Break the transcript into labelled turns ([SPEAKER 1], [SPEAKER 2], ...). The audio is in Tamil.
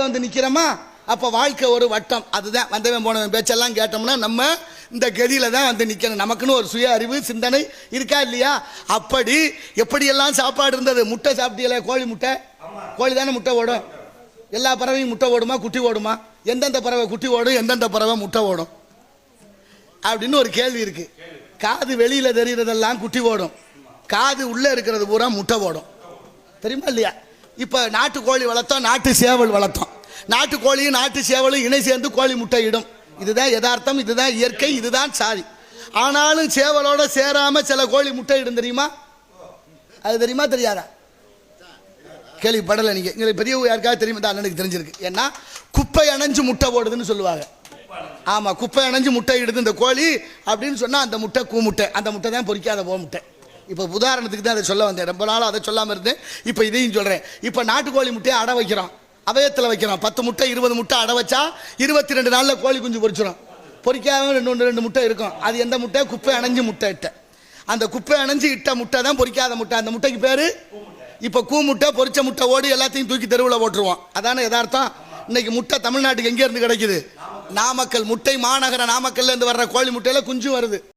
[SPEAKER 1] வந்து நிற்கிறோமா அப்போ வாழ்க்கை ஒரு வட்டம். அதுதான் வந்தவன் போனவன் பேச்செல்லாம் கேட்டோம்னா நம்ம இந்த கதியில தான் வந்து நிற்கணும் நமக்குன்னு ஒரு சுய அறிவு சிந்தனை இருக்கா இல்லையா? அப்படி எப்படியெல்லாம் சாப்பாடு இருந்தது? முட்டை சாப்பிட்டீங்களே கோழி முட்டை? கோழி தானே முட்டை ஓடும். எல்லா பறவையும் முட்டை ஓடுமா குட்டி ஓடுமா? எந்தெந்த பறவை குட்டி ஓடும் எந்தெந்த பறவை முட்டை ஓடும்? அப்படின்னு ஒரு கேள்வி இருக்கு. காது வெளியில் தெரிகிறதெல்லாம் குட்டி ஓடும். காது உள்ளே இருக்கிறது பூரா முட்டை ஓடும். தெரியுமா இல்லையா? இப்போ நாட்டு கோழி வளர்த்தோம் நாட்டு சேவல் வளர்த்தோம். நாட்டு கோழியும் நாட்டு சேவலும் இணை சேர்ந்து கோழி முட்டை இடும் இதுதான் யதார்த்தம் இதுதான் இயற்கை இதுதான் சாதி. ஆனாலும் சேவலோட சேராம சில கோழி முட்டை இடும் தெரியுமா? அது தெரியுமா தெரியாதா? கேள்விப்படலை நீங்க. எங்களுக்கு பெரிய யாருக்காவது தெரியுமா? தான் அண்ணனுக்கு தெரிஞ்சிருக்கு. ஏன்னா குப்பை அணைஞ்சு முட்டை போடுதுன்னு சொல்லுவாங்க. ஆமா குப்பை அணைஞ்சு முட்டை இடுது இந்த கோழி அப்படின்னு சொன்னா அந்த முட்டை கூ முட்டை. அந்த முட்டை தான் பொறிக்காத போ முட்டை. இப்போ உதாரணத்துக்கு தான் அதை சொல்ல வந்தேன். ரொம்ப நாளாக அதை சொல்லாமல் இருந்தேன். இப்போ இதையும் சொல்கிறேன் இப்போ நாட்டுக்கோழி முட்டையை அடை வைக்கிறோம். அவயத்தில் வைக்கிறோம் பத்து முட்டை இருபது முட்டை அடை வச்சா இருபத்தி ரெண்டு நாளில் கோழி குஞ்சு பொரிச்சிடும் பொறிக்காம ரெண்டு ஒன்று ரெண்டு முட்டை இருக்கும். அது எந்த முட்டை? குப்பை அணைஞ்சு முட்டை இட்ட. அந்த குப்பை அணைஞ்சு இட்ட முட்டை தான் பொறிக்காத முட்டை. அந்த முட்டைக்கு பேர்? இப்போ கூ முட்டை பொறிச்ச முட்டை ஓடி எல்லாத்தையும் தூக்கி தெருவில் போட்டுருவோம். அதான யதார்த்தம்? இன்னைக்கு முட்டை தமிழ்நாட்டுக்கு எங்கே இருந்து கிடைக்குது? நாமக்கல் முட்டை மாநகர நாமக்கல்ல இருந்து வர்ற கோழி முட்டையில குஞ்சு வருது.